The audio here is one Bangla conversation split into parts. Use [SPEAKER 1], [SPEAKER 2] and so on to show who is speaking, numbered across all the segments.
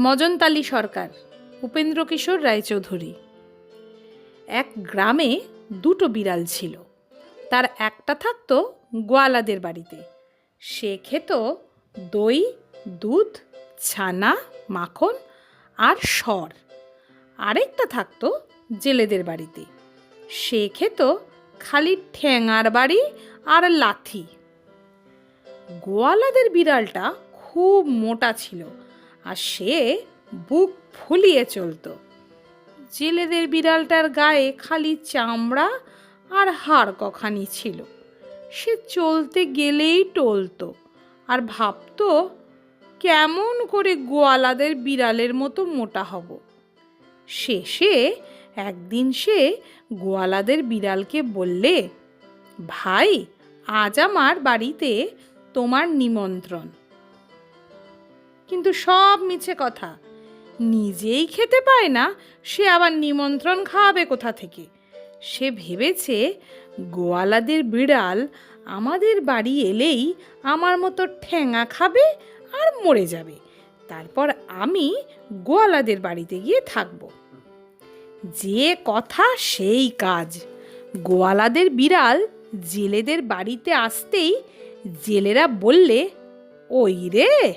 [SPEAKER 1] মজনতালি সরকার, উপেন্দ্র কিশোর রায়চৌধুরী। এক গ্রামে দুটো বিড়াল ছিল। তার একটা থাকতো গোয়ালাদের বাড়িতে। সে খেত দই, দুধ, ছানা, মাখন আর সর। আরেকটা থাকতো জেলেদের বাড়িতে। সে খেত খালি ঠ্যাঙার বাড়ি আর লাথি। গোয়ালাদের বিড়ালটা খুব মোটা ছিল। আর সে বুক ফুলিয়ে চলতো। জেলেদের বিড়ালটার গায়ে খালি চামড়া আর হাড় কখানি ছিল। সে চলতে গেলেই টলতো আর ভাবতো, কেমন করে গোয়ালাদের বিড়ালের মতো মোটা হব? শেষে একদিন সে গোয়ালাদের বিড়ালকে বললে, ভাই, আজ আমার বাড়িতে তোমার নিমন্ত্রণ। কিন্তু সব মিছে কথা। নিজেই খেতে পায় না, সে আবার নিমন্ত্রণ খাওয়াবে কোথা থেকে? সে ভেবেছে, গোয়ালাদের বিড়াল আমাদের বাড়ি এলেই আমার মতো ঠ্যাঙা খাবে আর মরে যাবে। তারপর আমি গোয়ালাদের বাড়িতে গিয়ে থাকব। যে কথা সেই কাজ। গোয়ালাদের বিড়াল জেলেদের বাড়িতে আসতেই জেলেরা বললে, ওই রে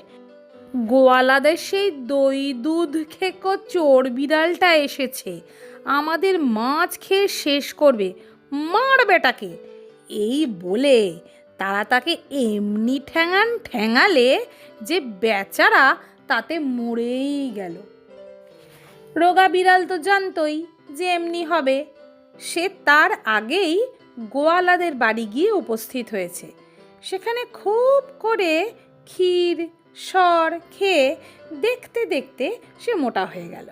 [SPEAKER 1] গোয়ালাদের সেই দই, দুধ খেকো, চোর বিড়ালটা এসেছে। আমাদের মাছ খেয়ে শেষ করবে। মার বেটাকে। এই বলে তারা তাকে এমনি ঠ্যাঙান ঠ্যাঙালে যে বেচারা তাতে মরেই গেল। রোগা বিড়াল তো জানতই যে এমনি হবে। সে তার আগেই গোয়ালাদের বাড়ি গিয়ে উপস্থিত হয়েছে। সেখানে খুব করে ক্ষীর সর খেয়ে দেখতে দেখতে সে মোটা হয়ে গেল।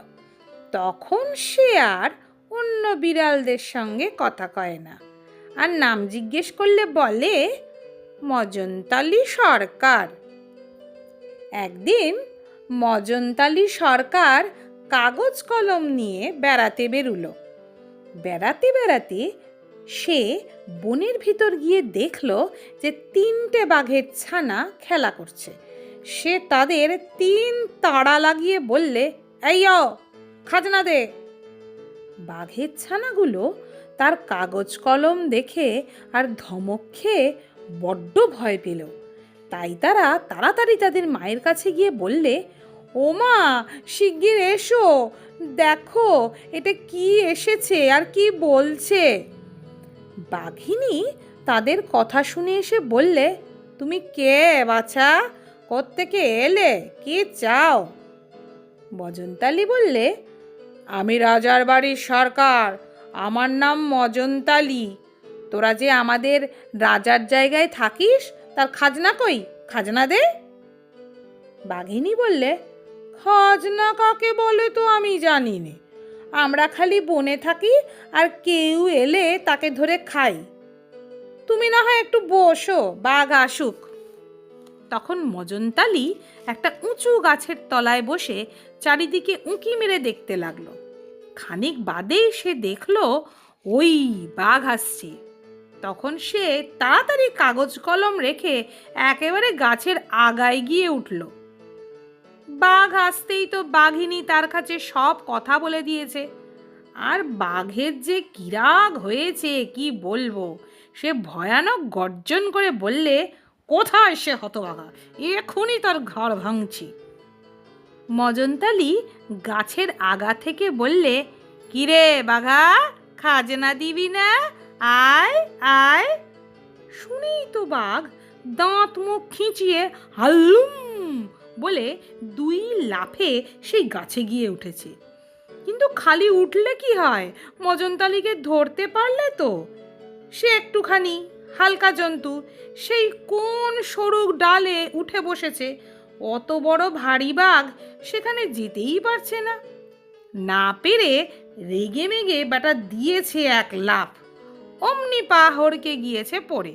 [SPEAKER 1] তখন সে আর অন্য বিড়ালদের সঙ্গে কথা কয় না। আর নাম জিজ্ঞেস করলে বলে, মজনতালি সরকার। একদিন মজনতালি সরকার কাগজ কলম নিয়ে বেড়াতে বেরুলো। বেড়াতে বেড়াতে সে বনের ভিতর গিয়ে দেখল যে তিনটে বাঘের ছানা খেলা করছে। সে তাদের তিন তাড়া লাগিয়ে বললে, এই খাজনা দে। বাঘের ছানাগুলো তার কাগজ কলম দেখে আর ধমক খেয়ে বড্ড ভয় পেল। তাই তারা তাড়াতাড়ি তাদের মায়ের কাছে গিয়ে বললে, ও মা, শিগগির এসো, দেখো এটা কি এসেছে আর কি বলছে। বাঘিনী তাদের কথা শুনে এসে বললে, তুমি কে বাছা? কোত্থেকে এলে? কি চাও? বজনতালি বললে, আমি রাজার বাড়ির সরকার। আমার নাম মজনতালি। তোরা যে আমাদের রাজার জায়গায় থাকিস, তার খাজনা কই? খাজনা দে? বাঘিনী বললে, খাজনা কাকে বলে তো আমি জানি নে। আমরা খালি বনে থাকি আর কেউ এলে তাকে ধরে খাই। তুমি না হয় একটু বসো, বাঘ আসুক। তখন মজনতালি একটা উঁচু গাছের তলায় বসে চারিদিকে উঁকি মেরে দেখতে লাগল। খানিক বাদেই সে দেখল, ওই বাঘ আসছে। তখন সে তাড়াতাড়ি কাগজ কলম রেখে একেবারে গাছের আগায় গিয়ে উঠল। বাঘ আসতেই তো বাঘিনী তার কাছে সব কথা বলে দিয়েছে। আর বাঘের যে কিরাগ হয়েছে, কি বলব? সে ভয়ানক গর্জন করে বললে কোথায় সে হতবাগা এখনই তার ঘর ভাঙছি। মজনতালি গাছের আগা থেকে বললে, কিরে বাঘা খাজনা দিবি না? আয় আয়। শুনেই তো বাঘ দাঁত মুখ খিঁচিয়ে হাল্লুম বলে দুই লাফে সেই গাছে গিয়ে উঠেছে। কিন্তু খালি উঠলে কি হয়? মজনতালিকে ধরতে পারলে তো? সে একটুখানি হালকা জন্তু, সেই কোন সরু ডালে উঠে বসেছে, অত বড় ভারী বাঘ সেখানে যেতেই পারছে না। না পেরে রেগে মেগে বেটা দিয়েছে এক লাফ, অমনি পা হড়কে গিয়েছে পড়ে।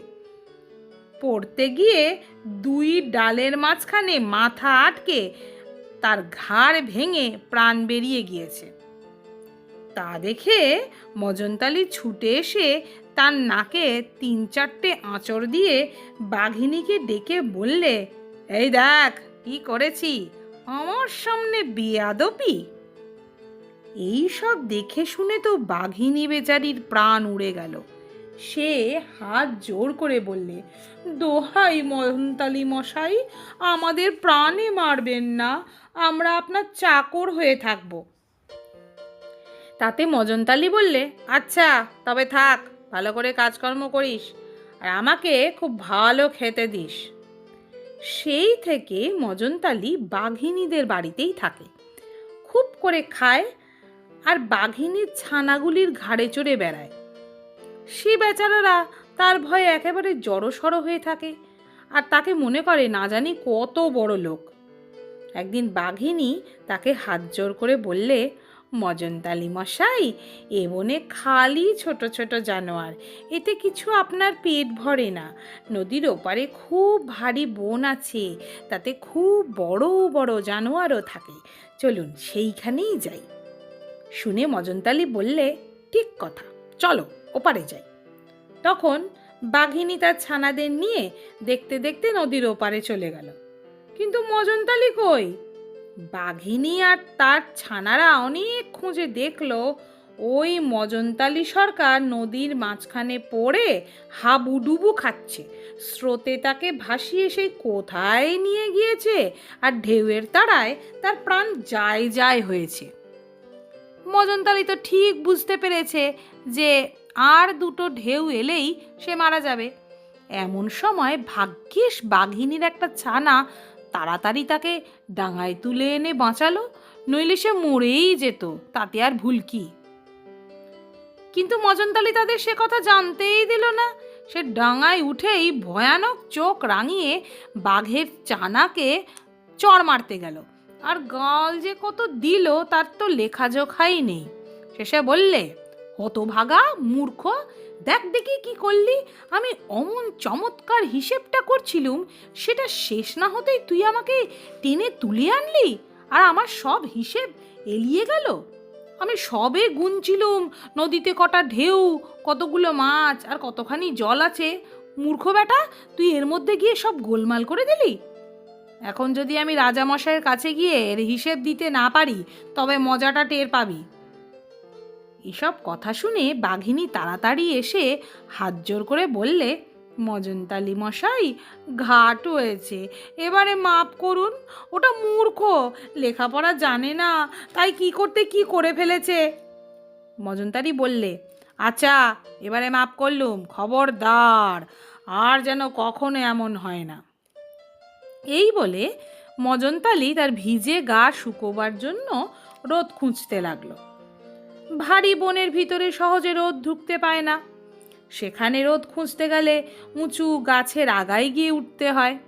[SPEAKER 1] পড়তে গিয়ে দুই ডালের মাঝখানে মাথা আটকে তার ঘাড় ভেঙে প্রাণ বেরিয়ে গিয়েছে। তা দেখে মজনতালি ছুটে এসে তার নাকে তিন চারটে আঁচড় দিয়ে বাঘিনীকে ডেকে বললে, এই দেখ, কি করেছি? আমার সামনে বেয়াদপি এই সব দেখে শুনে তো বাঘিনী বেচারির প্রাণ উড়ে গেল। সে হাত জোর করে বললে, দোহাই মহন্তালি মশাই, আমাদের প্রাণে মারবেন না, আমরা আপনার চাকর হয়ে থাকব। তাতে মজনতালি বললে আচ্ছা তবে থাক, ভালো করে কাজকর্ম করিস আর আমাকে খুব ভালো খেতে দিস। সেই থেকে মজনতালি বাঘিনীদের বাড়িতেই থাকে। খুব করে খায় আর বাঘিনীর ছানাগুলির ঘাড়ে চড়ে বেড়ায়। সে বেচারারা তার ভয়ে একেবারে জড়সড় হয়ে থাকে আর তাকে মনে করে না জানি কত বড় লোক। একদিন বাঘিনী তাকে হাত জোর করে বললে মজনতালি মশাই, এ বনে খালি ছোট ছোট জানোয়ার, এতে কিছু আপনার পেট ভরে না। নদীর ওপারে খুব ভারী বন আছে, তাতে খুব বড় বড় জানোয়ারও থাকে। চলুন সেইখানেই যাই। শুনে মজনতালি বললে, ঠিক কথা, চলো, ওপারে যাই। তখন বাঘিনী তার ছানাদের নিয়ে দেখতে দেখতে নদীর ওপারে চলে গেল। কিন্তু মজনতালি কই? বাঘিনী আর তার ছানারা অনেক খুঁজে দেখল। ওই মজনতালি সরকার নদীর মাঝখানে পড়ে হাবুডুবু খাচ্ছে। স্রোতে তাকে ভাসিয়ে সেই কোথায় নিয়ে গিয়েছে? আর ঢেউয়ের তারায় তার প্রাণ যায় যায় হয়েছে। মজনতালি তো ঠিক বুঝতে পেরেছে যে আর দুটো ঢেউ এলেই সে মারা যাবে। এমন সময় ভাগ্যিস বাঘিনীর একটা ছানা তাড়াতাড়ি তাকে ডাঙায় তুলে এনে বাঁচালো, নইলে সে মরেই যেত, তাতে আর ভুল কি? কিন্তু মজনতালি তাদের সে কথা জানতেই দিল না। সে ডাঙায় উঠেই ভয়ানক চোখ রাঙিয়ে বাঘের চানাকে চড় মারতে গেল। আর গাল যে কত দিল, তার তো লেখাজোখাই নেই। শেষে বললে, হতভাগা, মূর্খ দেখ দেখি কি করলি। আমি অমন চমৎকার হিসেবটা করছিলুম, সেটা শেষ না হতেই তুই আমাকে টেনে তুলে আনলি? আর আমার সব হিসেব এলিয়ে গেল? আমি সবে গুনছিলুম, নদীতে কটা ঢেউ, কতগুলো মাছ, আর কতখানি জল আছে। মূর্খ বেটা তুই এর মধ্যে গিয়ে সব গোলমাল করে দিলি? এখন যদি আমি রাজামশাইয়ের কাছে গিয়ে এর হিসেব দিতে না পারি, তবে মজাটা টের পাবি। এসব কথা শুনে বাঘিনী তাড়াতাড়ি এসে হাত জোর করে বললে, মজনতালি মশাই, ঘাট হয়েছে। এবারে মাপ করুন, ওটা মূর্খ, লেখাপড়া জানে না, তাই কি করতে কি করে ফেলেছে? মজনতারি বললে আচ্ছা এবারে মাপ করলুম, খবরদার, আর যেন কখনো এমন হয় না। এই বলে মজনতালি তার ভিজে গা শুকোবার জন্য রোদ খুঁজতে লাগল। ভারী বনের ভিতরে সহজে রোদ ঢুকতে পায় না। সেখানে রোদ খুঁজতে গেলে উঁচু গাছের আগায় গিয়ে উঠতে হয়।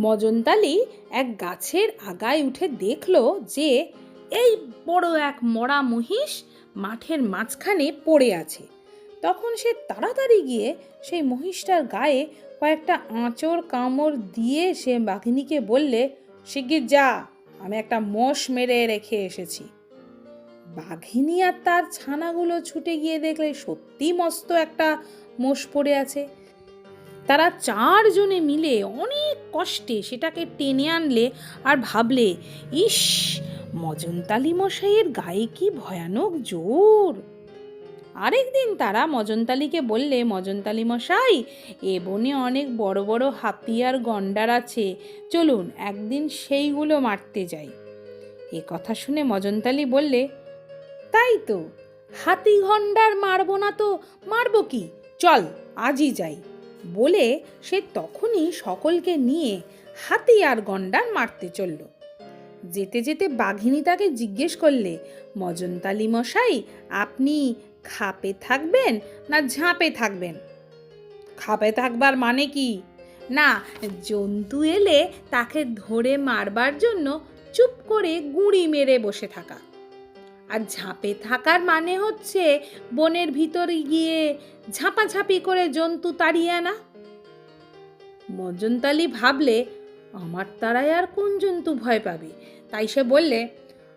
[SPEAKER 1] মজনতালি এক গাছের আগায় উঠে দেখল যে এই বড় এক মরা মহিষ মাঠের মাঝখানে পড়ে আছে। তখন সে তাড়াতাড়ি গিয়ে সেই মহিষটার গায়ে কয়েকটা আঁচড় কামড় দিয়ে সে বাঘিনীকে বললে, শিগগির যা, আমি একটা মোষ মেরে রেখে এসেছি। বাঘিনী আর তার ছানাগুলো ছুটে গিয়ে দেখলে সত্যি মস্ত একটা মোষ পড়ে আছে। তারা চারজনে মিলে অনেক কষ্টে সেটাকে টেনে আনলে আর ভাবলে, ইস, মজনতালি মশাইয়ের গায়ে কি ভয়ানক জোর? আরেকদিন তারা মজনতালিকে বললে, মজনতালি মশাই, এ বনে অনেক বড় বড় হাতি আর গন্ডার আছে, চলুন একদিন সেইগুলো মারতে যাই। এ কথা শুনে মজনতালি বললে তাই তো। হাতি ঘন্ডার মারবো না তো, মারবো কি? চল, আজই যাই। বলে সে তখনই সকলকে নিয়ে হাতি আর গন্ডার মারতে চলল। যেতে যেতে বাঘিনী তাকে জিজ্ঞেস করলে, মজনতালি মশাই, আপনি খাপে থাকবেন না ঝাঁপে থাকবেন? খাপে থাকবার মানে কি? না, জন্তু এলে তাকে ধরে মারবার জন্য চুপ করে গুঁড়ি মেরে বসে থাকা। আর ঝাঁপে থাকার মানে হচ্ছে বনের ভিতরে গিয়ে ঝাঁপাঝাঁপি করে জন্তু তাড়িয়ে আনা। মজনতালি ভাবলে, আমার তারাই আর কোন জন্তু ভয় পাবে? তাই সে বললে,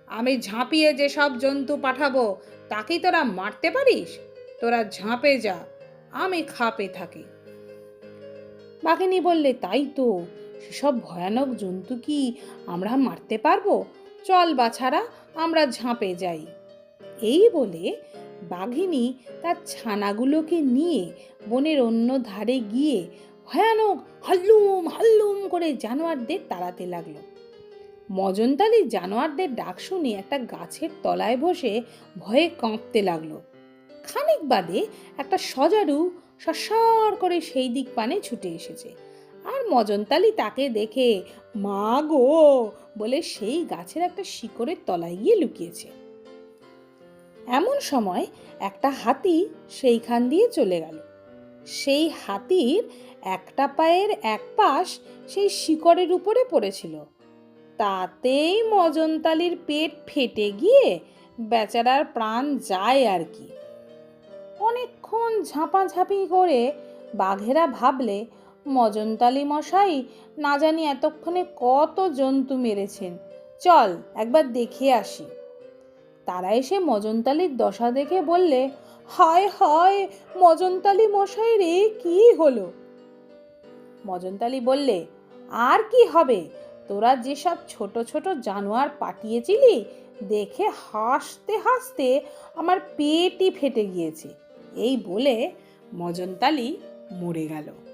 [SPEAKER 1] আমি ঝাঁপিয়ে যে সব জন্তু পাঠাবো, তাকেই তোরা মারতে পারিস? তোরা ঝাঁপে যা, আমি খাপে থাকি। বাঘিনী বললে, তাই তো, সেসব ভয়ানক জন্তু কি আমরা মারতে পারব? চল বাছারা আমরা ঝাঁপে যাই। এই বলে বাঘিনী তার ছানাগুলোকে নিয়ে বনের অন্য ধারে গিয়ে ভয়ানক হাল্লুম হাল্লুম করে জানোয়ারদের তাড়াতে লাগল। মজনতালি জানোয়ারদের ডাক শুনে একটা গাছের তলায় বসে ভয়ে কাঁপতে লাগল। খানিক বাদে একটা সজারু সসর করে সেই দিক পানে ছুটে এসেছে। আর মজনতালি তাকে দেখে মা গো! বলে সেই গাছের একটা শিকড়ের তলায় গিয়ে লুকিয়েছে। এমন সময় একটা হাতি সেইখান দিয়ে চলে গেল। সেই হাতির একটা পায়ের এক পাশ সেই শিকড়ের উপরে পড়েছিল। তাতেই মজনতালির পেট ফেটে গিয়ে বেচারার প্রাণ যায় আর কি। অনেকক্ষণ ঝাঁপাঝাঁপি করে বাঘেরা ভাবলে মজনতালি মশাই, না জানি এতক্ষণে কত জন্তু মেরেছেন। চল, একবার দেখে আসি। তারা এসে মজনতালির দশা দেখে বললে, হায় হায়, মজনতালি মশাই রে, কি হলো? মজনতালি বললে, আর কি হবে? তোরা যেসব ছোট ছোট জানোয়ার পাঠিয়েছিলি, দেখে হাসতে হাসতে আমার পেটই ফেটে গিয়েছে। এই বলে মজনতালি মরে গেল।